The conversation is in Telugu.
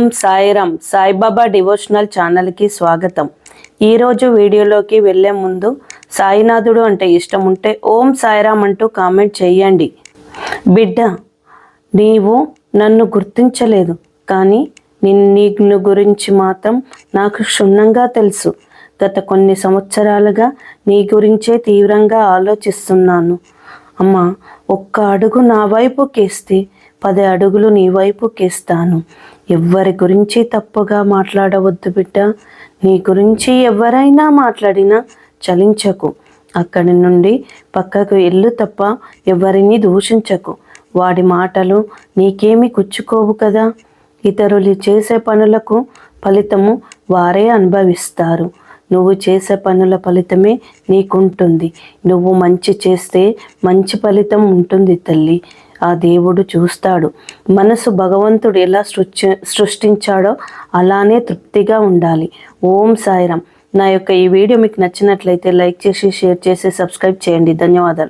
ఓం సాయిరామ్ సాయిబాబా డివోషనల్ ఛానల్కి స్వాగతం. ఈరోజు వీడియోలోకి వెళ్ళే ముందు సాయినాథుడు అంటే ఇష్టం ఉంటే ఓం సాయిరామ్ అంటూ కామెంట్ చేయండి. బిడ్డ నీవు నన్ను గుర్తించలేదు కానీ నిన్ను గురించి మాత్రం నాకు క్షుణ్ణంగా తెలుసు. గత కొన్ని సంవత్సరాలుగా నీ గురించే తీవ్రంగా ఆలోచిస్తున్నాను. అమ్మా ఒక్క అడుగు నా వైపుకేస్తే పది అడుగులు నీ వైపుకేస్తాను ఎవ్వరి గురించి తప్పుగా మాట్లాడవద్దు బిడ్డ. నీ గురించి ఎవరైనా మాట్లాడినా చలించకు. అక్కడి నుండి పక్కకు ఎల్లు తప్ప ఎవరిని దూషించకు. వాడి మాటలు నీకేమి గుచ్చుకోవు కదా. ఇతరులు చేసే పనులకు ఫలితము వారే అనుభవిస్తారు. నువ్వు చేసే పనుల ఫలితమే నీకుంటుంది. నువ్వు మంచి చేస్తే మంచి ఫలితం ఉంటుంది తల్లి. ఆ దేవుడు చూస్తాడు. మనసు భగవంతుడు ఎలా సృష్టి సృష్టించాడో అలానే తృప్తిగా ఉండాలి. ఓం సాయిరామ్. నా యొక్క ఈ వీడియో మీకు నచ్చినట్లయితే లైక్ చేసి షేర్ చేసి సబ్స్క్రైబ్ చేయండి. ధన్యవాదాలు.